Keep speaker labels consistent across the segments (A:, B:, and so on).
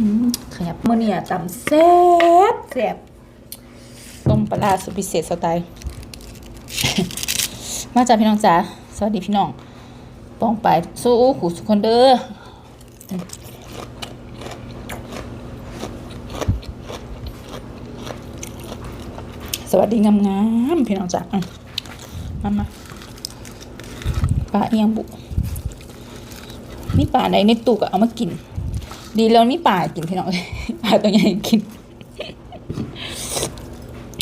A: อืมครับมื่อเนี่ยตำแซ่บแซ่บต้มปลาสุดพิเศษสไตล์มาจากพี่น้องจ๋าสวัสดีพี่น้องป้องไปสู้หูสุคนเด้อสวัสดีงามๆพี่น้องจ๋ามามาปลาเอียงบุมีป่าใดในตู้ก็เอามากิน ดีแล้วมีป่ากินพี่น้องป่าตัวใหญ่กิน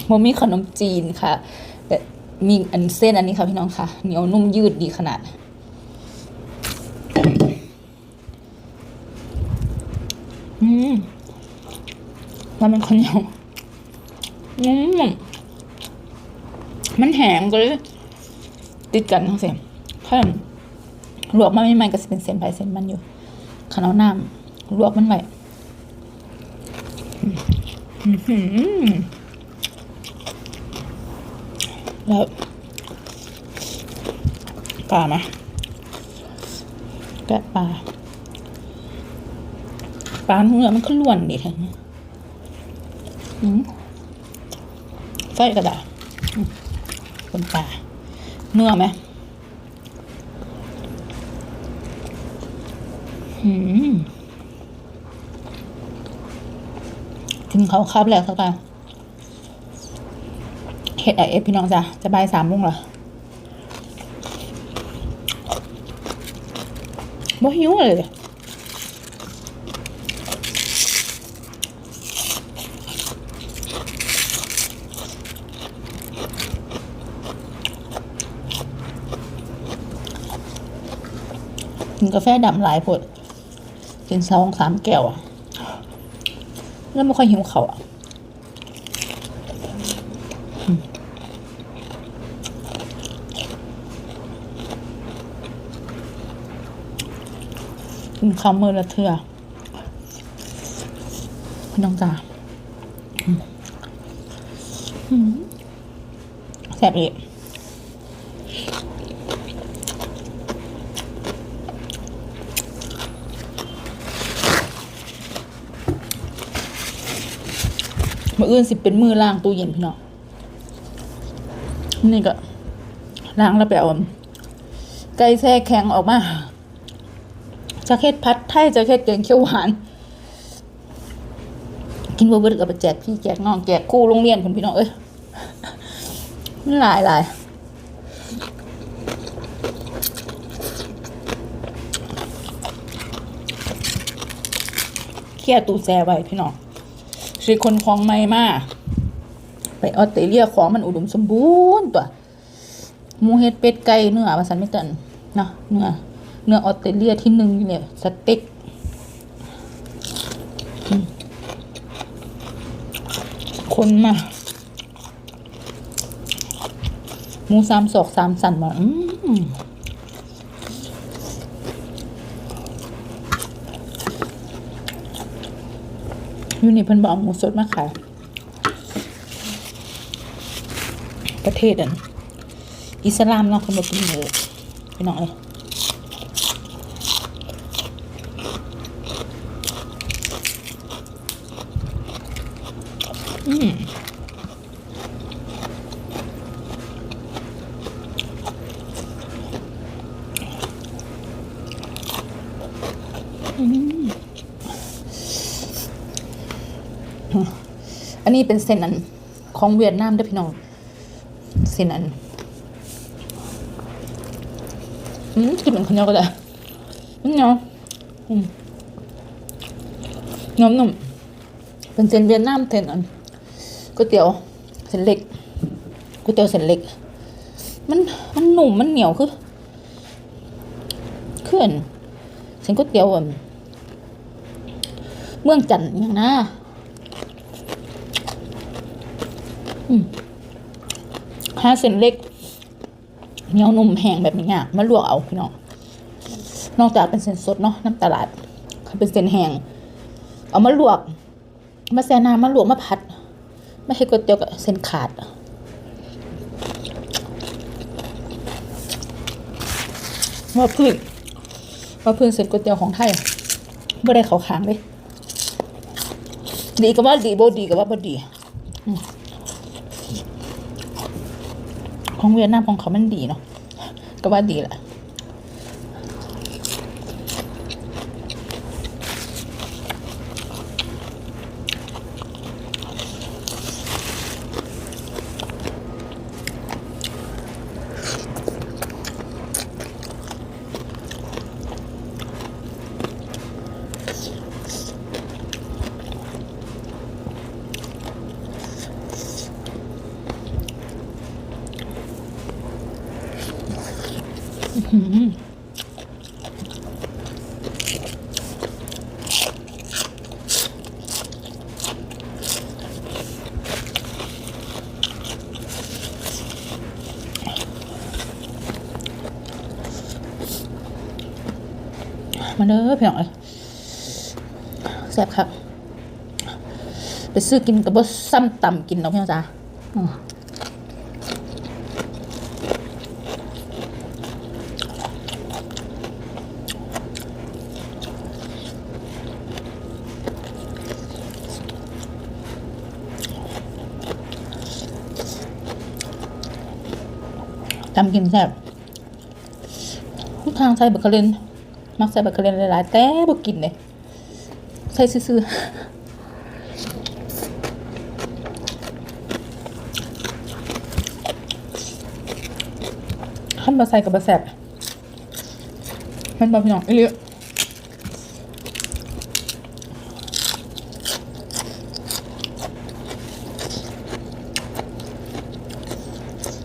A: โมมีขนมจีนค่ะ แต่มีอันเส้นอันนี้ค่ะพี่น้องค่ะเหนียวนุ่มยืดดีขนาดอืมแล้วมันคนเหนียวอืมมันแหงก็เลยติดกันทั้งเสียงถ้าลวกมันไม่มันก็จะเป็นเส้นไปเส้นมันอยู่ขนเอาน้ำ ลวกมันไว้อื้อหือแล้วปลามาแกะปลาปลาเนื้อมันก็ล้วนดีแท้อืมไฟกระดาษอืมคนปลาเนื้อไหมอืมกิน เขาครับแล้วสักการเฮ็ดไอเอฟพี่น้องจ้ะจะบายสามโมงเหรอบ่หิวเลยกินกาแฟดำหลายผดกินสองสามแก้วอะ แล้วไม่ค่อยหิวเขาวอะอืมกินข้าวมือละเทือพี่น้องจ๋าแซ่บอีก มืออื่นสิเป็นมือล้างตู้เย็นพี่น้องนี่ก็ล้างแล้วไปเอาไก่แช่แข็งออกมาจะเค็ดพัดไทยจะเค็ดแกงเขียวหวาน กินบะเบิดกับแจกพี่แจกน้องแจกคู่โรงเรียนคุณพี่น้องเอ้ยมันหลายหลายเครียตู้แช่ไว้พี่น้อง ชีคนคลองไม่มาไปออสเตรเลียของมันอุดมสมบูรณ์ตัวหมูเห็ดเป็ดไก่เนื้อภาษาไม่เกินนะเนื้อเนื้อออสเตรเลียที่หนึ่งเนี่ยสเต็กคนมาหมูสามศอกสามสันมาอืม ยู่นี่เพิ่นบอกเอาหมูสดมาขายประเทศอันอิสลามเนาะคนบอกกินหมูพี่น้อยอืมอัน นี้เป็นเส้นอันของเวียดนามด้วยพี่น้องเส้นอันอืมกินเหมือนคนเดียวก็ได้อืมเนาะอืมน้ำนุ่มเป็นเส้นเวียดนามเส้นอันก๋วยเตี๋ยวเส้นเล็กก๋วยเตี๋ยวเส้นเล็ก มันมันหนุ่มมันเหนียวคือเคลื่อนเส้นก๋วยเตี๋ยวอันเมืองจันทร์อย่างนะอืม ห้าเส้นเล็กเหนียวนุ่มแห้งแบบนี้อะมาลวกเอาพี่น้องนอกจากเป็นเส้นสดเนาะน้ำตลาดเขาเป็นเส้นแห้งเอามาลวก มาแช่น้ำมาลวกมาผัดไม่ให้ก๋วยเตี๋ยวกับเส้นขาดว่าพื้นว่าพื้นเส้นก๋วยเตี๋ยวของไทยไม่ได้เขาค้างเลยดีก็ว่าดีบ่ดีก็ว่าบ่ดีอืม ของเวียดนามของเขามันดีเนาะก็ว่าดีแหละ มาเด้อพี่น้องเอ้ยแซ่บครับไปซื้อกินกับบ่ซ้ำต่ำกินเนาะพี่น้องจ้าตำกินแซ่บทุกทางใส่บักกะเลน มักใส่บักกะเลนหลายๆแต่บ่กินเลยใส่ซื่อๆขั้นมาใส่กับบะแซ่บมันบะพี่น้องอีหลี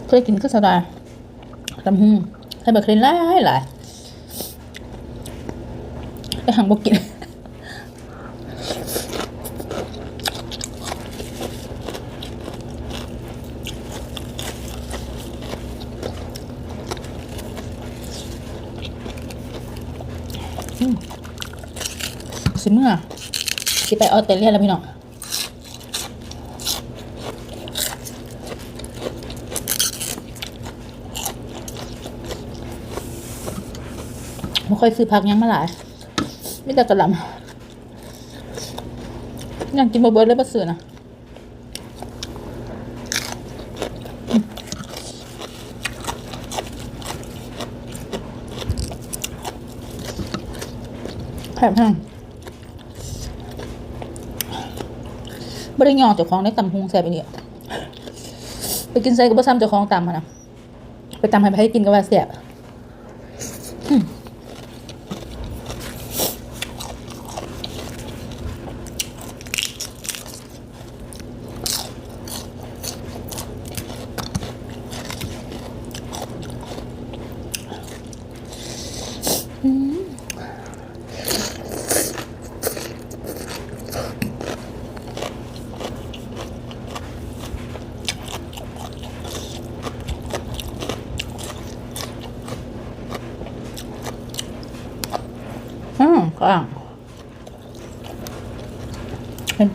A: เคยกินก็สดายตำหึงใส่บักกะเลนหลายหลาย ไปหังบกินอืมสิเมื่อสิไปออสเตรเลียแล้วพี่น้องไม่ค่อยซื้อผักยังมาหลาย ม่แต่กระหลำยังกินบะเบิร์ดเลยบะเสือนะแผลบแห้งไม่ได้ยอเจ้าของได้ตำฮงแซ่บไปเนี่ยไปกินไส้กับบะซ้ำเจ้าของตำมานะไปตำให้ไปให้กินกับว่าแซ่บ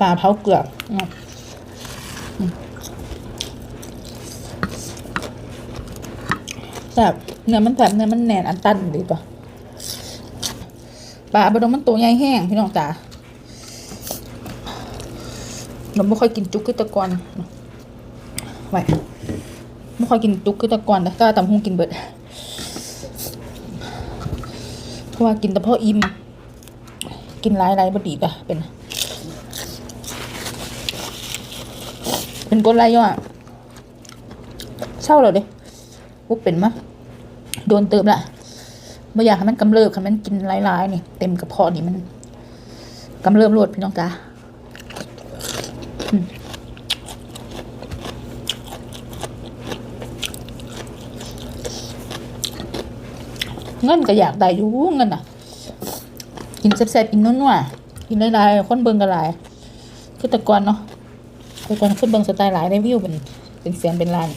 A: ปลาเผาเกลือแบเนื้อมันแซ่บเนื้อมันแน่นอันตันดีป่ะปลาบดงมันตัวใหญ่แห้งพี่น้องจ๋าเราไม่ค่อยกินจุกขึ้นตะกอนไว้ไม่ค่อยกินจุกขึ้นตะกอนแต่ก็ตำหงกินเบิดเพราะว่ากินแต่พ่ออิ่มกินหลายหลายบดีป่ะเป็น เป็นกดไรย่อะเช่าเราเด้พวกเป็นมะโดนเติมละไม่อยากให้มันกำเริบค่ะมันกินหลายๆนี่ เต็มกระเพาะนี่มันกำเริบรวดพี่น้องจ้าเงินก็อยากได้อยู่เงินอะ กินแซ่บๆกินนัวๆกินหลายๆคนเบิ่งกันหลายคือแต่ก่อนเนาะ แต่ก่อนคนเบิ่งสไตล์หลายได้วิวเป็นเป็นแสนเป็นล้าน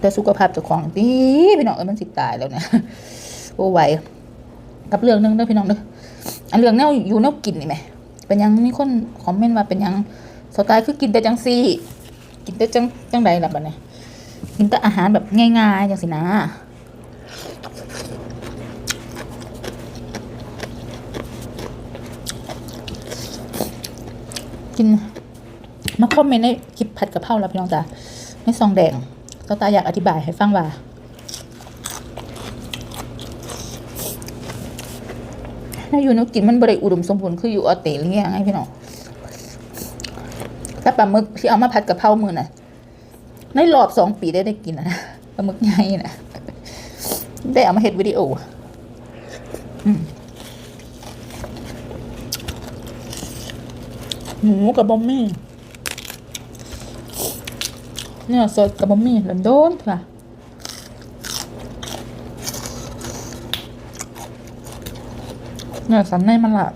A: แต่สุขภาพเจ้าของดีพี่น้องเอ้ยมันสิตายแล้วนะโอ้ไหวกับเรื่องหนึงเด้อพี่น้องเด้ออันเรื่องแนวอยู่แนวกินนี่แหมเป็นยังมีคนคอมเมนต์ว่าเป็นยังสไตล์คือกินแต่จังซี่กินแต่จังจังใดล่ะบัดนี้กินแต่อาหารแบบง่ายๆจังสินะกิน มาคอมเมนต์ในคลิปผัดกะเพราแล้วพี่น้องจ้ะในซองแดงเจ้าตาอยากอธิบายให้ฟังว่าถ้าอยู่นกกินมันบริอุดมสมบูรณ์คืออยู่ออสเตรเลียไงพี่น้องแต่ปลาหมึกที่เอามาผัดกะเพรามือน่ะ ในรอบสองปีได้ได้กินนะปลาหมึกใหญ่นะได้เอามาเห็ดวิดีโออืมหมูกับบอมมี่ เนี่ยสดกับบอมมี่ลันโดนค่ะเนื้อสันในมันละ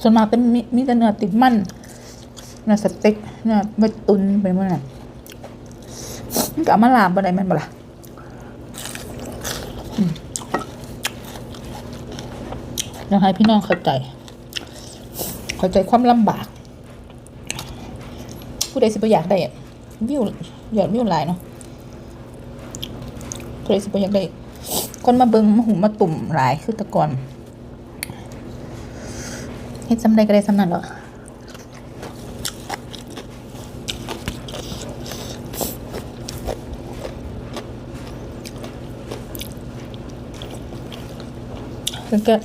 A: ส่วนมากเป็มีมีแต่เนื้อติดมันเนื้อสเต็กเนื้อไว้ตุนไปหมดน่ะมันก็เอามาลาบอะไรมันบ่ล่ะอยากให้พี่น้องเข้าใจ เข้าใจความลำบาก ผู้ใดสิบอยากได้ วิวยอดวิวหลายเนาะผู้ใดสิบอยากได้คนมาเบิงมาหุมมาตุ่มหลายคือตะกอนเฮ็ดสำใดก็ได้สำนั้นเหรอ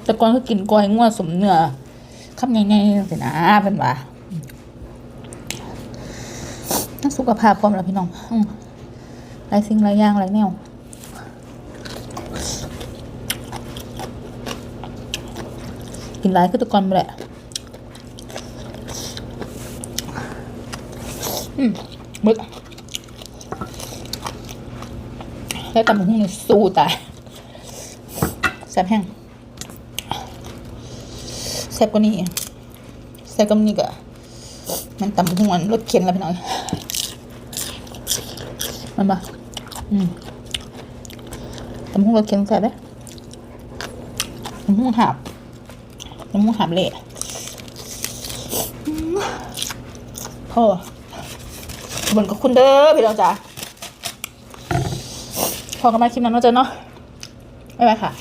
A: แต่ก่อนคือกินก้อยงัวสมเนื้อคำง่ายๆสินะเป็นว่าทั้ง สุขภาพพร้อมแล้วพี่น้องหลายสิ่งหลายอย่างหลายแนวกินหลายคือตะกอนไปแหละอืมมึกแล้วตำบักหุ่งนี่สู้ตายแซ่บแห้งแซ่บกว่านี้แซ่บกว่านี้ก็ มันตำหุ่งมันรสเค็มแล้วพี่น้องมันปะอืมตำหุ่งรสเค็มแซ่บเลยตำหุ่งหาบตำหุ่งหาบเละอืมพ่อเหมือนกับคุณเด้อพี่น้องจ๋าพอกันมาคลิปนั้นเนาะเจ้าเนาะบ๊ายบายค่ะ